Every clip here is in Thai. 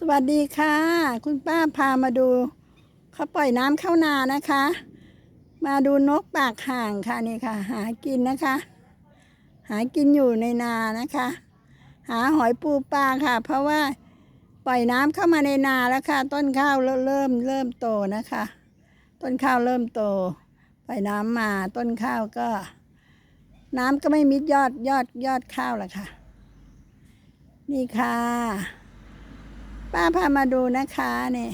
สวัสดีค่ะ คุณป้าพามาดูเขาปล่อยน้ำเข้านานะคะ มาดูนกปากห่างค่ะนี่ค่ะ หากินนะคะ หากินอยู่ในนานะคะ หาหอยปูปลาค่ะ เพราะว่าปล่อยน้ำเข้ามาในนาแล้วค่ะ ต้นข้าวเริ่มเริ่มโตนะคะ ต้นข้าวเริ่มโต ปล่อยน้ำมาต้นข้าวก็ น้ำก็ไม่มิดยอดยอดยอดข้าวละค่ะ นี่ค่ะ ป้าพามาดูนะคะนี่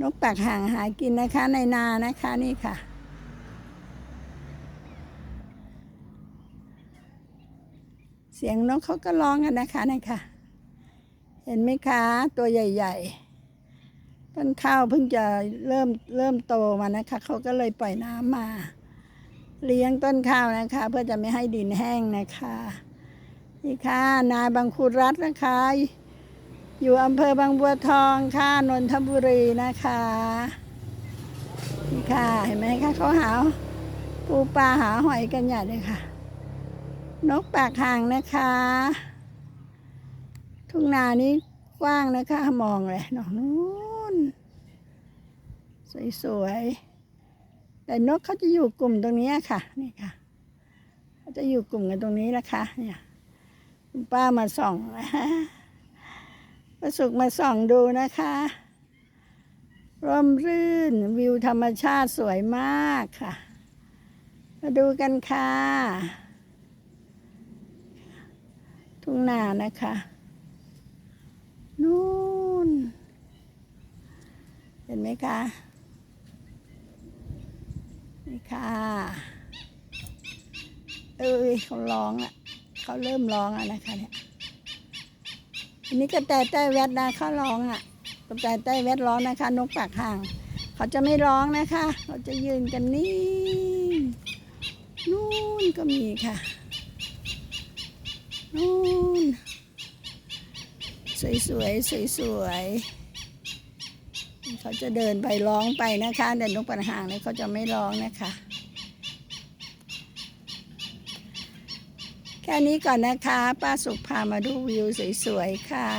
นกปากห่างหากินนะคะ ในนานะคะนี่ค่ะ เสียงนกเขาก็ร้องกันนะคะนี่ค่ะ เห็นไหมคะ ตัวใหญ่ ๆ ต้นข้าวเพิ่งจะเริ่มเริ่มโตมานะคะ เขาก็เลยปล่อยน้ำมา เลี้ยงต้นข้าวนะคะ เพื่อจะไม่ให้ดินแห้งนะคะ นี่ค่ะ นายบางคูรัตน์นะคะ อยู่อำเภอบางบัวทองค่ะนนทบุรีนะคะนี่ค่ะ เห็นไหมคะเขาหาปูปลาหาหอยกันใหญ่เลยค่ะ นกปากห่างนะคะ ทุ่งนานี้กว้างนะคะมองเลยนองนู้นสวยๆแต่นกเขาจะอยู่กลุ่มตรงนี้ค่ะนี่ค่ะเขาจะอยู่กลุ่มกันตรงนี้นะคะเนี่ยคุณป้ามาส่องนะ ประสุกมาส่องดูนะคะ ร่มรื่นวิวธรรมชาติสวยมากค่ะ มาดูกันค่ะ ทุ่งนานะคะ นู่น เห็นไหมคะนี่ค่ะเอ้ยเขาร้องอะ เขาเริ่มร้องอะนะคะเนี่ย อันนี้กระแตใต้แวดนะเขาร้องอะกระแตใต้แวดร้องนะคะ นกปากห่าง เขาจะไม่ร้องนะคะ เขาจะยืนกันนิ่งนู่นก็มีค่ะนู่นสวยสวยสวยสวยๆเขาจะเดินไปร้องไปนะคะแต่นกปากห่างเนี่ยเขาจะไม่ร้องนะคะ แค่นี้ก่อนนะคะ ป้าสุขพามาดูวิวสวยๆค่ะ